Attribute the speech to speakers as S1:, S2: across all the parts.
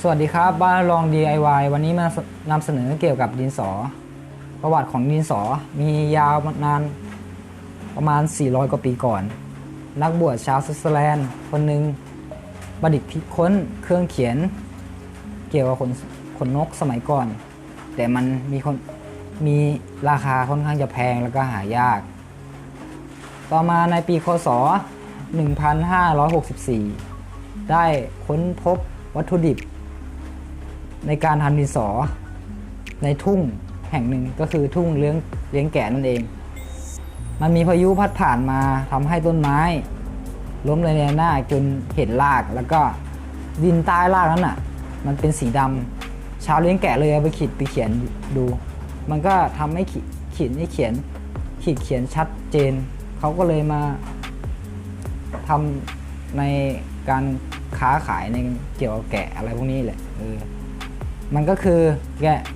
S1: สวัสดีครับ บ้านลอง DIY วันนี้มานำเสนอเกี่ยวกับดินสอ ประวัติของดินสอมียาวนานประมาณ 400 กว่าปีก่อน นักบวชชาวสวิตเซอร์แลนด์ คนหนึ่งประดิษฐ์คิดค้นเครื่องเขียน เกี่ยวกับขนขนนกสมัยก่อน แต่มันมีคนมีราคาค่อนข้างจะแพงแล้วก็หายาก ต่อมาในปีคศ 1564 ได้ค้นพบวัตถุดิบ ในการทำดินสอ ในทุ่งแห่งหนึ่งก็คือทุ่งเลี้ยงเลี้ยงแกะนั่นเอง มันมีพายุพัดผ่านมาทำให้ต้นไม้ ล้มระเนระนาดจนเห็นราก แล้วก็ดินใต้รากนั้นอะ มันเป็นสีดำชาวเลี้ยงแกะเลยเอาไปขีดไปเขียนดู มันก็ทำให้ขีดขีดให้เขียนขีดเขียนชัดเจน เขาก็เลยมาทำในการค้าขายในเกี่ยวกับแกะอะไรพวกนี้แหละเออ มันก็คือ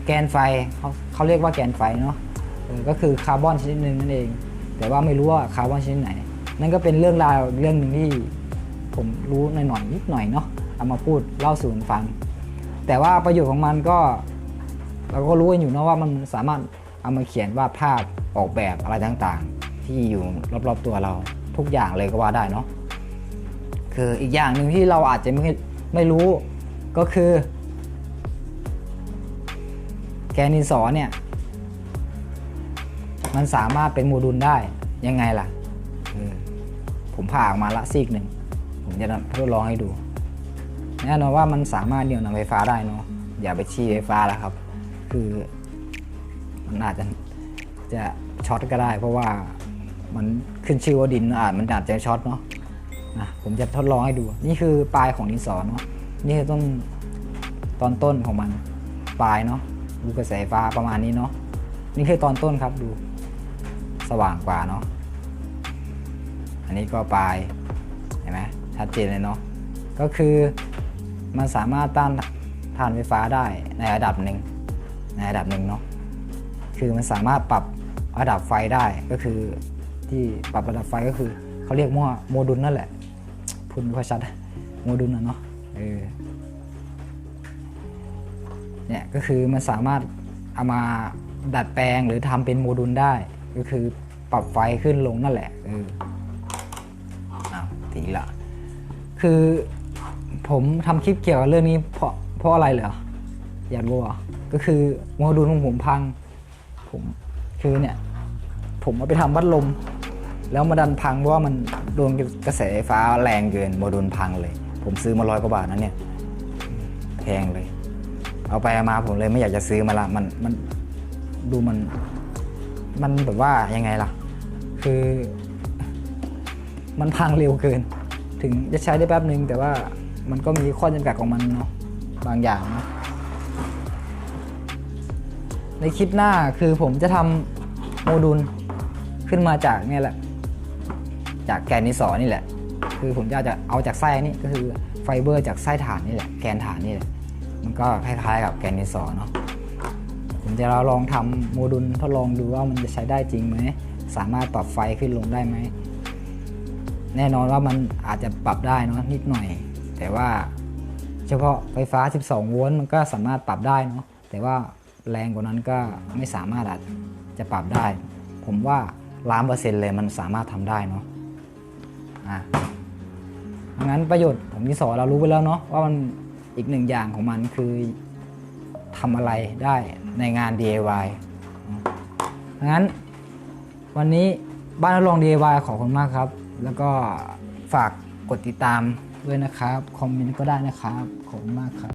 S1: แกนไฟเขาเขาเรียกว่าแกนไฟเนาะก็คือคาร์บอนชนิดหนึ่งนั่นเอง แต่ว่าไม่รู้ว่าคาร์บอนชนิดไหน นั่นก็เป็นเรื่องราวเรื่องหนึ่งที่ผมรู้หน่อยๆนิดหน่อยเนาะเอามาพูดเล่าสู่กันฟัง แต่ว่าประโยชน์ของมันก็ เราก็รู้กันอยู่นะว่ามันสามารถเอามาเขียนวาดภาพออกแบบอะไรต่างๆ ที่อยู่รอบๆตัวเราทุกอย่างเลยก็ว่าได้เนาะคืออีกอย่างหนึ่งที่เราอาจจะไม่ไม่รู้ก็คือ นดินสอเนี่ย มันสามารถเป็นโมดูลได้ยังไงล่ะผมผ่าออกมาละซีกหนึ่ง ผมจะทดลองให้ดู แน่นอนว่ามันสามารถเหนี่ยวนำไฟฟ้าได้เนาะอย่าไปชี้ไฟฟ้าแล้วครับ คือมันอาจจะจะช็อตก็ได้ เพราะว่ามันขึ้นชื่อว่าดินอาจมันอาจจะช็อตเนาะนะผมจะทดลองให้ดู นี่คือปลายของดินสอเนาะนี่คือต้นตอนต้นของมันปลายเนาะ ดูกระแสไฟฟ้าประมาณนี้เนาะนี่คือตอนต้นครับดูสว่างกว่าเนาะอันนี้ก็ปลายเห็นไหมชัดเจนเลยเนาะก็คือมันสามารถต้านทานไฟฟ้าได้ในระดับหนึ่งในระดับหนึ่งเนาะคือมันสามารถปรับระดับไฟได้ก็คือที่ปรับระดับไฟก็คือเขาเรียกว่าโมดูลนั่นแหละพูดไม่ค่อยชัดโมดูลนะเนาะเออ เนี่ยก็คือมันสามารถเอามาดัดแปลงหรือทำเป็นโมดูลได้ ก็คือปรับไฟขึ้นลงนั่นแหละเออเอาทีละคือผมทำคลิปเกี่ยวกับเรื่องนี้เพราะเพราะอะไรเหรออยากรู้เหรอก็คือโมดูลของผมพัง ผมคือเนี่ย ผมเอาไปทำวัดลม แล้วมาดันพังเพราะว่ามันโดนกระแสไฟฟ้าแรงเกินโมดูลพังเลย ผมซื้อมาร้อยกว่าบาทนะเนี่ยแพงเลย เอาไปเอามาผมเลยไม่อยากจะซื้อมาละมันมันดูมัน มันแบบว่ายังไงล่ะ คือ มันพังเร็วเกิน ถึงจะใช้ได้แป๊บหนึ่งแต่ว่ามันก็มีข้อจำกัดของมันเนาะบางอย่างเนาะในคลิปหน้าคือผมจะทำโมดูลขึ้นมาจากเนี่ยแหละ จากแกนนิสอนี่แหละ คือผมจะจะเอาจากไส้นี่ก็คือไฟเบอร์จากไส้ถ่านนี่แหละแกนถ่านนี่แหละ มันก็คล้ายๆกับแกนนิสอเนาะผมจะเราลองทำโมดูลทดลองดูว่ามันจะใช้ได้จริงไหม สามารถปรับไฟขึ้นลงได้ไหม แน่นอนว่ามันอาจจะปรับได้เนอะนิดหน่อย แต่ว่าเฉพาะไฟฟ้า 12 โวลต์มันก็สามารถปรับได้เนาะ แต่ว่าแรงกว่านั้นก็ไม่สามารถอาจจะปรับได้ ผมว่าล้านเปอร์เซ็นต์เลยมันสามารถทำได้เนาะอะงั้นประโยชน์ของที่สอนเรารู้ไปแล้วเนาะว่ามัน อีกหนึ่งอย่างของมันคือทำอะไรได้ในงาน DIY งั้นวันนี้บ้านทดลอง DIY ขอบคุณมากครับ แล้วก็ฝากกดติดตามด้วยนะครับ คอมเมนต์ก็ได้นะครับ ขอบคุณมากครับ